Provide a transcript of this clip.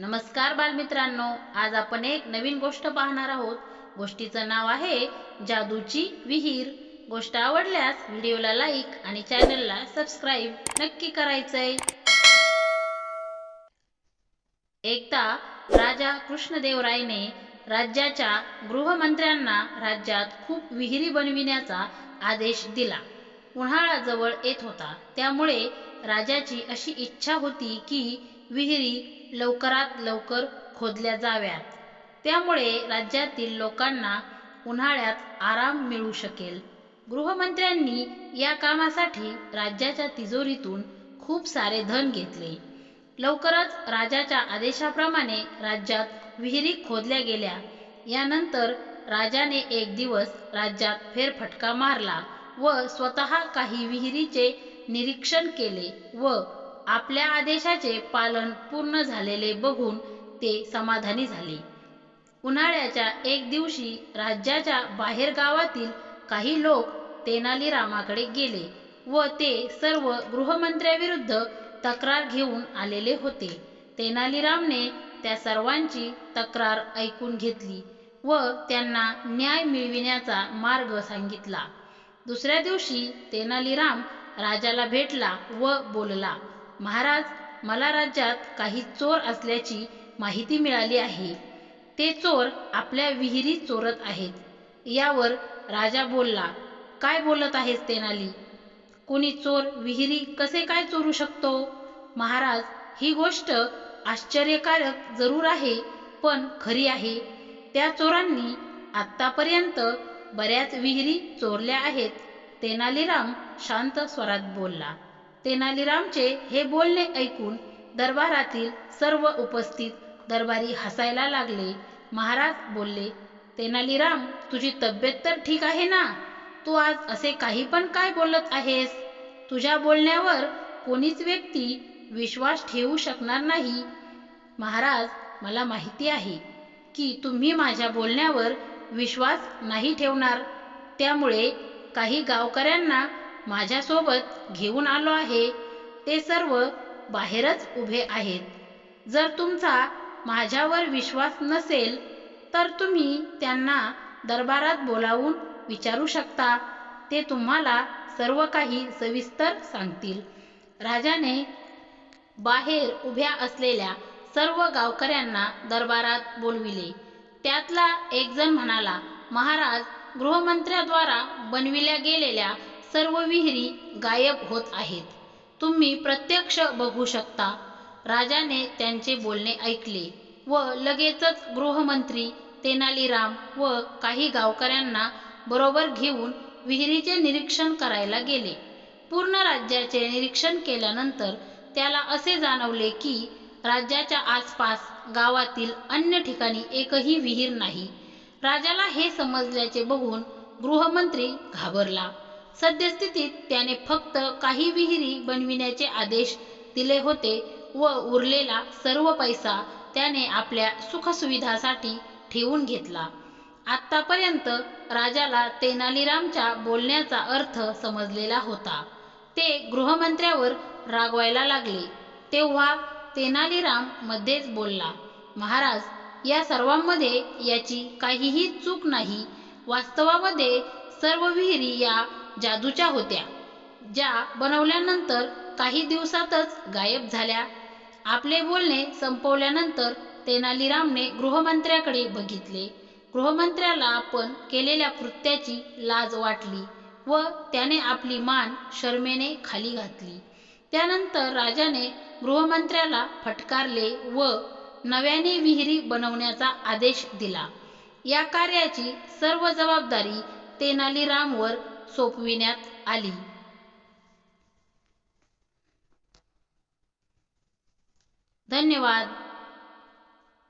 नमस्कार बालमित्रांनो आज आपण एक नवीन गोष्ट पाहणार आहोत. गोष्टीचं नाव आहे जादूची विहीर. गोष्ट आवडल्यास व्हिडिओला लाईक आणि चॅनलला सबस्क्राईब नक्की करायचंय. एकदा राजा कृष्णदेवरायने राज्याच्या गृहमंत्र्यांना राज्यात खूप विहिरी बनविण्याचा आदेश दिला. उन्हाळा जवळ येत होता. त्यामुळे राजाची अशी इच्छा होती की विहिरी लवकरात लवकर खोदल्या जाव्यात. त्यामुळे राज्यातील लोकांना उन्हाळ्यात आराम मिळू शकेल. गृहमंत्र्यांनी या कामासाठी राज्याच्या तिजोरीतून खूप सारे धन घेतले. लवकरच राजाच्या आदेशाप्रमाणे राज्यात विहिरी खोदल्या गेल्या. यानंतर राजाने एक दिवस राज्यात फेरफटका मारला व स्वतः काही विहिरीचे निरीक्षण केले व आपल्या आदेशाचे पालन पूर्ण झालेले बघून ते समाधानी झाले. उन्हाळ्याच्या एक दिवशी राज्याच्या बाहेर गावातील काही लोक तेनालीरामाकडे गेले व ते सर्व गृहमंत्र्याविरुद्ध तक्रार घेऊन आलेले होते. तेनालीरामने त्या सर्वांची तक्रार ऐकून घेतली व त्यांना न्याय मिळविण्याचा मार्ग सांगितला. दुसऱ्या दिवशी तेनालीराम राजाला भेटला व बोलला महाराज मला राज्यात काही चोर असल्याची माहिती मिळाली आहे. ते चोर आपल्या विहिरी चोरत आहेत. यावर राजा बोलला काय बोलत आहेस तेनाली? कोणी चोर विहिरी कसे काय चोरू शकतो? महाराज ही गोष्ट आश्चर्यकारक जरूर आहे पण खरी आहे. त्या चोरांनी आत्तापर्यंत बऱ्याच विहिरी चोरल्या आहेत. तेनालीराम शांत स्वरात बोलला तेनालीरामचे हे बोलणे ऐकून दरबारातील सर्व उपस्थित दरबारी हसायला लागले. महाराज बोलले तेनालीराम तुझी तब्येत तर ठीक आहे ना? तू आज असे काही पण काय बोलत आहेस? तुझ्या बोलण्यावर कोणीच व्यक्ती विश्वास ठेवू शकणार नाही. महाराज मला माहिती आहे की तुम्ही माझ्या बोलण्यावर विश्वास नाही ठेवणार. त्यामुळे काही गावकऱ्यांना माझ्यासोबत घेऊन आलो आहे. ते सर्व बाहेरच उभे आहेत. जर तुमचा माझ्यावर विश्वास नसेल तर तुम्ही त्यांना दरबारात बोलावून विचारू शकता. ते तुम्हाला सर्व काही सविस्तर सांगतील. राजाने बाहेर उभ्या असलेल्या सर्व गावकऱ्यांना दरबारात बोलविले. त्यातला एक जण म्हणाला महाराज गृहमंत्र्याद्वारा बनविल्या गेलेल्या सर्व विहिरी गायब होत आहेत. तुम्ही प्रत्यक्ष बघू शकता. राजाने त्यांचे बोलणे ऐकले व लगेचच गृहमंत्री तेनालीराम व काही गावकऱ्यांना बरोबर घेऊन विहिरीचे निरीक्षण करायला गेले. पूर्ण राज्याचे निरीक्षण केल्यानंतर त्याला असे जाणवले की राज्याच्या आसपास गावातील अन्य ठिकाणी एकही विहीर नाही. राजाला हे समजल्याचे बघून गृहमंत्री घाबरला. सद्यस्थितीत त्याने फक्त काही विहिरी बनविण्याचे आदेश दिले होते व उरलेला सर्व पैसा त्याने आपल्या सुखसुविधासाठी ठेवून घेतला. आत्तापर्यंत राजाला तेनालीरामच्या बोलण्याचा अर्थ समजलेला होता. ते गृहमंत्र्यावर रागवायला लागले. तेव्हा तेनालीराम मध्येच बोलला महाराज या सर्वांमध्ये याची काहीही चूक नाही. वास्तवामध्ये सर्व विहिरी या जादूच्या होत्या ज्या बनवल्यानंतर काही दिवसातच गायब झाल्या. आपले बोलणे संपवल्यानंतर तेनालीरामने गृहमंत्र्याकडे बघितले. गृहमंत्र्याला आपण केलेल्या कृत्याची लाज वाटली व त्याने आपली मान शर्मेने खाली घातली. त्यानंतर राजाने गृहमंत्र्याला फटकारले व नव्याने विहिरी बनवण्याचा आदेश दिला. या कार्याची सर्व जबाबदारी तेनालीरामवर सोपविण्यात आली. धन्यवाद.